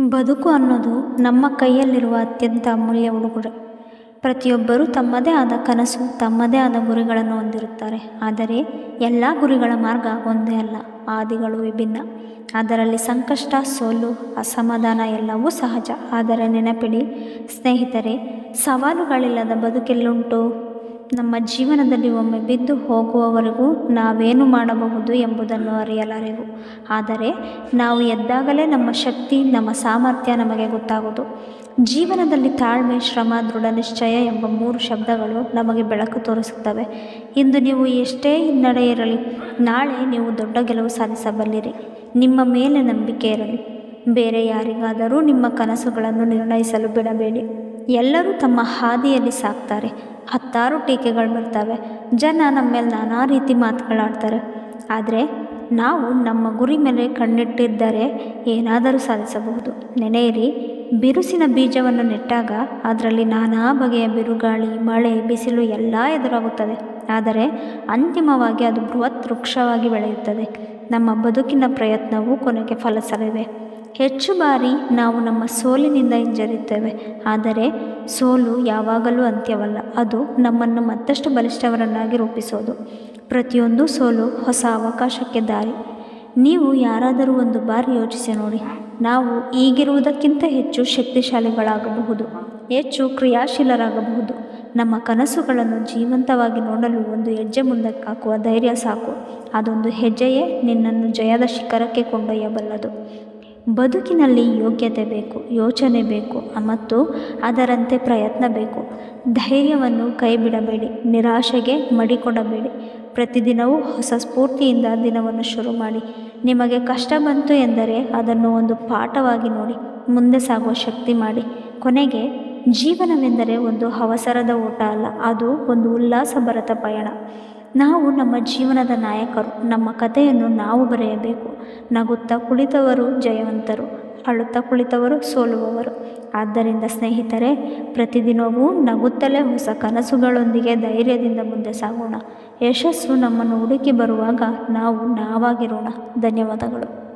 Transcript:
ಬದುಕು ಅನ್ನೋದು ನಮ್ಮ ಕೈಯಲ್ಲಿರುವ ಅತ್ಯಂತ ಅಮೂಲ್ಯ ಉಡುಗೊರೆ. ಪ್ರತಿಯೊಬ್ಬರೂ ತಮ್ಮದೇ ಆದ ಕನಸು, ತಮ್ಮದೇ ಆದ ಗುರಿಗಳನ್ನು ಹೊಂದಿರುತ್ತಾರೆ. ಆದರೆ ಎಲ್ಲ ಗುರಿಗಳ ಮಾರ್ಗ ಒಂದೇ ಅಲ್ಲ, ಆದಿಗಳು ವಿಭಿನ್ನ. ಅದರಲ್ಲಿ ಸಂಕಷ್ಟ, ಸೋಲು, ಅಸಮಾಧಾನ ಎಲ್ಲವೂ ಸಹಜ. ಆದರೆ ನೆನಪಿಡಿ ಸ್ನೇಹಿತರೆ, ಸವಾಲುಗಳಿಲ್ಲದ ಬದುಕೆಲ್ಲುಂಟು ನಮ್ಮ ಜೀವನದಲ್ಲಿ ಒಮ್ಮೆ ಬಿದ್ದು ಹೋಗುವವರೆಗೂ ನಾವೇನು ಮಾಡಬಹುದು ಎಂಬುದನ್ನು ಅರಿಯಲಾರೆವು. ಆದರೆ ನಾವು ಎದ್ದಾಗಲೇ ನಮ್ಮ ಶಕ್ತಿ, ನಮ್ಮ ಸಾಮರ್ಥ್ಯ ನಮಗೆ ಗೊತ್ತಾಗುವುದು. ಜೀವನದಲ್ಲಿ ತಾಳ್ಮೆ, ಶ್ರಮ, ದೃಢ ನಿಶ್ಚಯ ಎಂಬ ಮೂರು ಶಬ್ದಗಳು ನಮಗೆ ಬೆಳಕು ತೋರಿಸುತ್ತವೆ. ಇಂದು ನೀವು ಎಷ್ಟೇ ಹಿನ್ನಡೆ ಇರಲಿ, ನಾಳೆ ನೀವು ದೊಡ್ಡ ಗೆಲುವು ಸಾಧಿಸಬಲ್ಲಿರಿ. ನಿಮ್ಮ ಮೇಲೆ ನಂಬಿಕೆ ಇರಲಿ. ಬೇರೆ ಯಾರಿಗಾದರೂ ನಿಮ್ಮ ಕನಸುಗಳನ್ನು ನಿರ್ಣಯಿಸಲು ಬಿಡಬೇಡಿ. ಎಲ್ಲರೂ ತಮ್ಮ ಹಾದಿಯಲ್ಲಿ ಸಾಕ್ತಾರೆ. ಹತ್ತಾರು ಟೀಕೆಗಳು ಬರ್ತವೆ. ಜನ ನಮ್ಮ ಮೇಲೆ ನಾನಾ ರೀತಿ ಮಾತುಗಳಾಡ್ತಾರೆ. ಆದರೆ ನಾವು ನಮ್ಮ ಗುರಿ ಮೇಲೆ ಕಣ್ಣಿಟ್ಟಿದ್ದರೆ ಏನಾದರೂ ಸಾಧಿಸಬಹುದು. ನೆನೆಯಿರಿ, ಬಿರುಸಿನ ಬೀಜವನ್ನು ನೆಟ್ಟಾಗ ಅದರಲ್ಲಿ ನಾನಾ ಬಗೆಯ ಬಿರುಗಾಳಿ, ಮಳೆ, ಬಿಸಿಲು ಎಲ್ಲ ಎದುರಾಗುತ್ತದೆ. ಆದರೆ ಅಂತಿಮವಾಗಿ ಅದು ಬೃಹತ್ ವೃಕ್ಷವಾಗಿ ಬೆಳೆಯುತ್ತದೆ. ನಮ್ಮ ಬದುಕಿನ ಪ್ರಯತ್ನವೂ ಕೊನೆಗೆ ಫಲಿಸಲಿದೆ ಹೆಚ್ಚು ಬಾರಿ ನಾವು ನಮ್ಮ ಸೋಲಿನಿಂದ ಹಿಂಜರಿಯುತ್ತೇವೆ. ಆದರೆ ಸೋಲು ಯಾವಾಗಲೂ ಅಂತ್ಯವಲ್ಲ, ಅದು ನಮ್ಮನ್ನು ಮತ್ತಷ್ಟು ಬಲಿಷ್ಠವರನ್ನಾಗಿ ರೂಪಿಸೋದು. ಪ್ರತಿಯೊಂದು ಸೋಲು ಹೊಸ ಅವಕಾಶಕ್ಕೆ ದಾರಿ. ನೀವು ಯಾರಾದರೂ ಒಂದು ಬಾರಿ ಯೋಚಿಸಿ ನೋಡಿ, ನಾವು ಈಗಿರುವುದಕ್ಕಿಂತ ಹೆಚ್ಚು ಶಕ್ತಿಶಾಲಿಗಳಾಗಬಹುದು, ಹೆಚ್ಚು ಕ್ರಿಯಾಶೀಲರಾಗಬಹುದು. ನಮ್ಮ ಕನಸುಗಳನ್ನು ಜೀವಂತವಾಗಿ ನೋಡಲು ಒಂದು ಹೆಜ್ಜೆ ಮುಂದಕ್ಕಾಕುವ ಧೈರ್ಯ ಸಾಕು. ಅದೊಂದು ಹೆಜ್ಜೆಯೇ ನಿನ್ನನ್ನು ಜಯದ ಶಿಖರಕ್ಕೆ ಕೊಂಡೊಯ್ಯಬಲ್ಲದು. ಬದುಕಿನಲ್ಲಿ ಯೋಗ್ಯತೆ ಬೇಕು, ಯೋಚನೆ ಬೇಕು ಮತ್ತು ಅದರಂತೆ ಪ್ರಯತ್ನ ಬೇಕು. ಧೈರ್ಯವನ್ನು ಕೈಬಿಡಬೇಡಿ, ನಿರಾಶೆಗೆ ಮಡಿಕೊಡಬೇಡಿ. ಪ್ರತಿದಿನವೂ ಹೊಸ ಸ್ಫೂರ್ತಿಯಿಂದ ದಿನವನ್ನು ಶುರು ಮಾಡಿ. ನಿಮಗೆ ಕಷ್ಟ ಬಂತು ಎಂದರೆ ಅದನ್ನು ಒಂದು ಪಾಠವಾಗಿ ನೋಡಿ, ಮುಂದೆ ಸಾಗುವ ಶಕ್ತಿ ಮಾಡಿ. ಕೊನೆಗೆ, ಜೀವನವೆಂದರೆ ಒಂದು ಅವಸರದ ಓಟ ಅಲ್ಲ, ಅದು ಒಂದು ಉಲ್ಲಾಸಭರತ ಪಯಣ. ನಾವು ನಮ್ಮ ಜೀವನದ ನಾಯಕರು, ನಮ್ಮ ಕಥೆಯನ್ನು ನಾವು ಬರೆಯಬೇಕು. ನಗುತ್ತಾ ಕುಳಿತವರು ಜಯವಂತರು, ಅಳುತ್ತಾ ಕುಳಿತವರು ಸೋಲುವವರು. ಆದ್ದರಿಂದ ಸ್ನೇಹಿತರೆ, ಪ್ರತಿದಿನವೂ ನಗುತ್ತಲೇ ಹೊಸ ಕನಸುಗಳೊಂದಿಗೆ ಧೈರ್ಯದಿಂದ ಮುಂದೆ ಸಾಗೋಣ. ಯಶಸ್ಸು ನಮ್ಮನ್ನು ಹುಡುಕಿ ಬರುವಾಗ ನಾವು ನಾವಾಗಿರೋಣ. ಧನ್ಯವಾದಗಳು.